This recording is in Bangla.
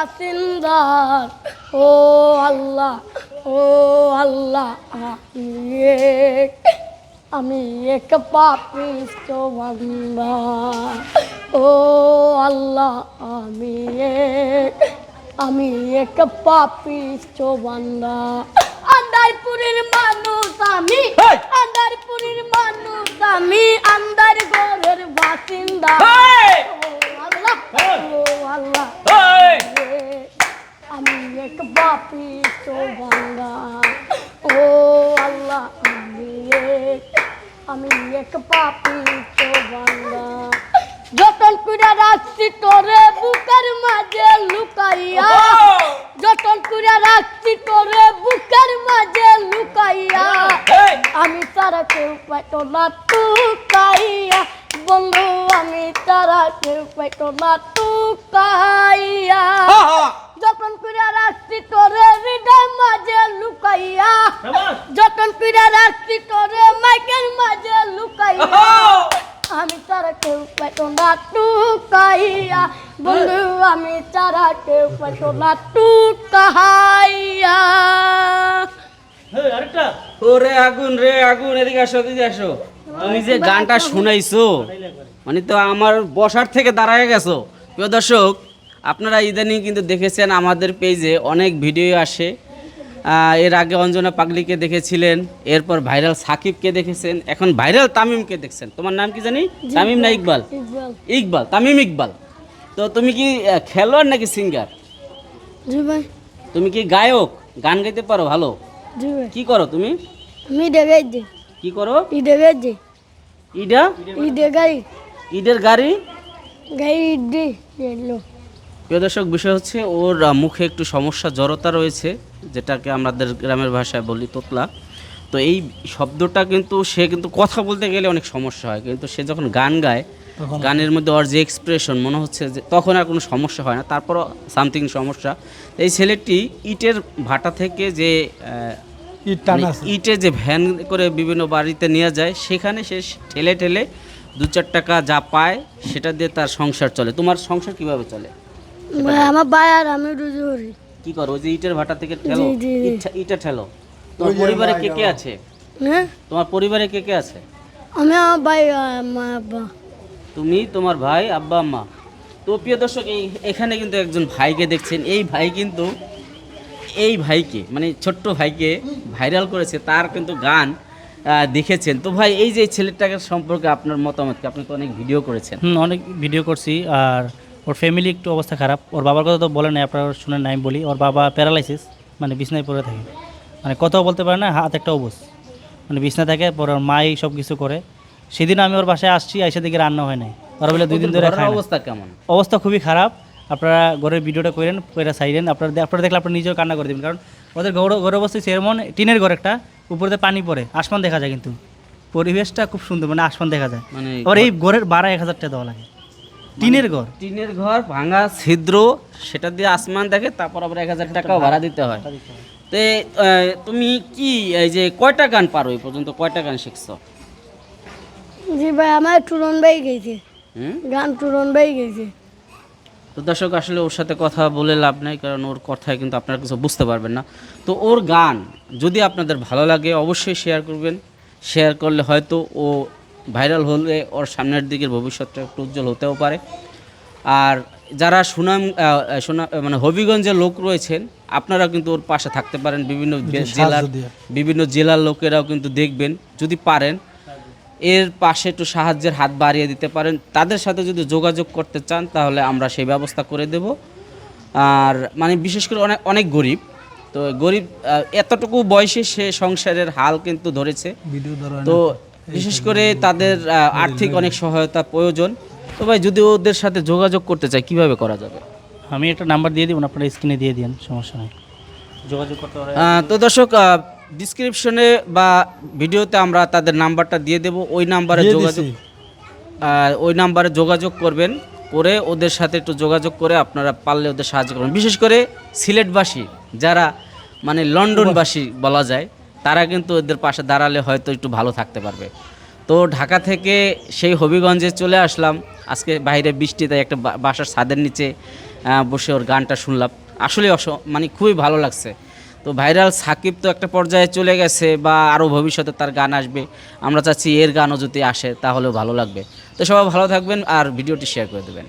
বাসিন্দার ও আল্লাহ ও আল্লাহ আমি এক আমি এক পাপিষ্ট বান্দা। ও আল্লাহ আমি এক আমি এক পাপিষ্ট বান্দা। আন্দারপুরের মানুষ আমি! বাপিষ্ট বান্দা। ও আল্লাহ আমি এক আমি এক পাপিষ্ট বান্দা। যতন করে রাখছি তোরে বুকের মাঝে লুকাইয়া। যতন করে রাখছি তোরে বুকের মাঝে লুকাইয়া। আমি তারা কেউ পাইতো না টুকাইয়া বন্ধু আমি তারা কেউ পাইতো না টুকাইয়া! যতন করে রাখছি তোরে হৃদয় মাঝে লুকাইয়া! যতন করে রাখছি তোরে মাইকের মাঝে লুকাইয়া। আমি তারা কেউ পাইতো না টুকাইয়া বন্ধু আমি তারা কেউ পাইতো না টুকাইয়া আরেকটা। ওরে আগুন রে আগুন এদিকে আসো এদিকে আসো। তুমি যে গানটা শুনাইছো মানে তো আমার বসার থেকে দাঁড়ায় গেছো। প্রিয় দর্শক আপনারা ইদানিং কিন্তু দেখেছেন আমাদের পেজে অনেক ভিডিও আসে। এর আগে অঞ্জনা পাগলিকে দেখেছিলেন এরপর ভাইরাল সাকিবকে দেখেছেন এখন ভাইরাল তামিমকে দেখছেন। তোমার নাম কি জানি? তামিম না ইকবাল? ইকবাল। তামিম ইকবাল। তো তুমি কি খেলোয়াড় নাকি সিঙ্গার? তুমি কি গায়ক? গান গাইতে পারো ভালো। কি করো তুমি? কি করো? ইডা? ই দেখাই ঈদের গাড়ি? গাই দে এলো প্রিয় দর্শক বিষয় হচ্ছে ওর মুখে একটু সমস্যা জড়তা রয়েছে যেটাকে আমাদের গ্রামের ভাষায় বলি তোতলা। তো এই শব্দটা কিন্তু সে কিন্তু কথা বলতে গেলে অনেক সমস্যা হয়। কিন্তু সে যখন গান গায় গানের মধ্যে ওর যে এক্সপ্রেশন মনে হচ্ছে যে তখন আর কোনো সমস্যা হয় না। তারপরও সামথিং সমস্যা। এই ছেলেটি ইটের ভাটা থেকে যে ইট টানা মানে ইটে যে ভ্যান করে বিভিন্ন বাড়িতে নিয়ে যায় সেখানে সে ঠেলে ঠেলে দু চার টাকা যা পায় সেটা দিয়ে তার সংসার চলে। তোমার সংসার কীভাবে চলে? ভাই আমার ভাই আর আমি রুজু করি। কি করো? ওই যে ইটের ভাটা থেকে ঠেলো? ইটা ঠেলো? তোমার পরিবারে কে কে আছে? হ্যাঁ? তোমার পরিবারে কে কে আছে? আমি আমার ভাই মা আব্বা। তুমি তোমার ভাই আব্বা আম্মা। তো প্রিয় দর্শক এই এখানে কিন্তু একজন ভাইকে দেখছেন। এই ভাই কিন্তু এই ভাইকে মানে ছোট্ট ভাইকে ভাইরাল করেছে তার কিন্তু গান দেখেছেন। তো ভাই এই যে ছেলেটাকে সম্পর্কে আপনার মতামত কি? আপনি তো অনেক ভিডিও করেছেন। হুম অনেক ভিডিও করছি আর ওর ফ্যামিলি একটু অবস্থা খারাপ। ওর বাবার কথা তো বলে নাই আপনারা শুনেন নাই আমি বলি। ওর বাবা প্যারালাইসিস মানে বিছনায় পড়ে থাকে। মানে কথাও বলতে পারে না হাত একটা অবস মানে বিছনা থাকে পরে ওর মাই সব কিছু করে। সেদিন আমি ওর বাসায় আসছি এসে দিকে রান্না হয় নাই। ওরা বলে দুই দিন ধরে অবস্থা কেমন? অবস্থা খুবই খারাপ। আপনারা ঘরের ভিডিওটা করেন কইরা সাইডেন আপনারা আপনারা দেখলে আপনারা নিজেও কান্না করে দেবেন। কারণ ওদের ঘর ঘরের অবস্থা সেরমন টিনের ঘর একটা উপরে পানি পড়ে আসমান দেখা যায় কিন্তু। পরিবেশটা খুব সুন্দর মানে আসমান দেখা যায়। মানে আবার এই ঘরের ভাড়া এক হাজার টাকা দেওয়া লাগে। টিনের ঘর। টিনের ঘর ভাঙা ছিদ্র সেটা দিয়ে আসমান দেখে তারপর আবার এক হাজার টাকাও ভাড়া দিতে হয়। তো তুমি কি এই যে কয়টা গান পারো এই পর্যন্ত? কয়টা গান শিখছো? জি ভাই আমার টুরন ভাই গেছে। হুম? গান টুরন ভাই গেছে। তো দর্শক আসলে ওর সাথে কথা বলে লাভ নাই কারণ ওর কথায় কিন্তু আপনারা কিছু বুঝতে পারবেন না। তো ওর গান যদি আপনাদের ভালো লাগে অবশ্যই শেয়ার করবেন। শেয়ার করলে হয়তো ও ভাইরাল হলে ওর সামনের দিকের ভবিষ্যৎটা একটু উজ্জ্বল হতেও পারে। আর যারা সুনাম সুনাম মানে হবিগঞ্জের লোক রয়েছেন আপনারা কিন্তু ওর পাশে থাকতে পারেন। বিভিন্ন জেলার বিভিন্ন জেলার লোকেরাও কিন্তু দেখবেন। যদি পারেন এর পাশে একটু সাহায্যের হাত বাড়িয়ে দিতে পারেন। তাদের সাথে যদি যোগাযোগ করতে চান তাহলে আমরা সেই ব্যবস্থা করে দেব। আর মানে বিশেষ করে অনেক অনেক গরিব। তো গরিব এতটুকু বয়সে সে সংসারের হাল কিন্তু ধরেছে। তো বিশেষ করে তাদের আর্থিক অনেক সহায়তা প্রয়োজন। তো ভাই যদি ওদের সাথে যোগাযোগ করতে চাই কীভাবে করা যাবে? আমি একটা নাম্বার দিয়ে দিব আপনারা স্ক্রিনে দিয়ে দিন সমস্যা নেই। যোগাযোগ করতে তো দর্শক ডিসক্রিপশনে বা ভিডিওতে আমরা তাদের নাম্বারটা দিয়ে দেব। ওই নাম্বারে যোগাযোগ ওই নাম্বারে যোগাযোগ করবেন করে ওদের সাথে একটু যোগাযোগ করে আপনারা পারলে ওদের সাহায্য করবেন। বিশেষ করে সিলেটবাসী যারা মানে লন্ডনবাসী বলা যায় তারা কিন্তু ওদের পাশে দাঁড়ালে হয়তো একটু ভালো থাকতে পারবে। তো ঢাকা থেকে সেই হবিগঞ্জে চলে আসলাম। আজকে বাইরে বৃষ্টিতে একটা বাসার ছাদের নিচে বসে ওর গানটা শুনলাম। আসলে অস মানে খুবই ভালো লাগছে। তো ভাইরাল সাকিব তো একটা পর্যায়ে চলে গেছে বা আরও ভবিষ্যতে তার গান আসবে। আমরা চাচ্ছি এর গানও যদি আসে তাহলেও ভালো লাগবে। তো সবাই ভালো থাকবেন আর ভিডিওটি শেয়ার করে দেবেন।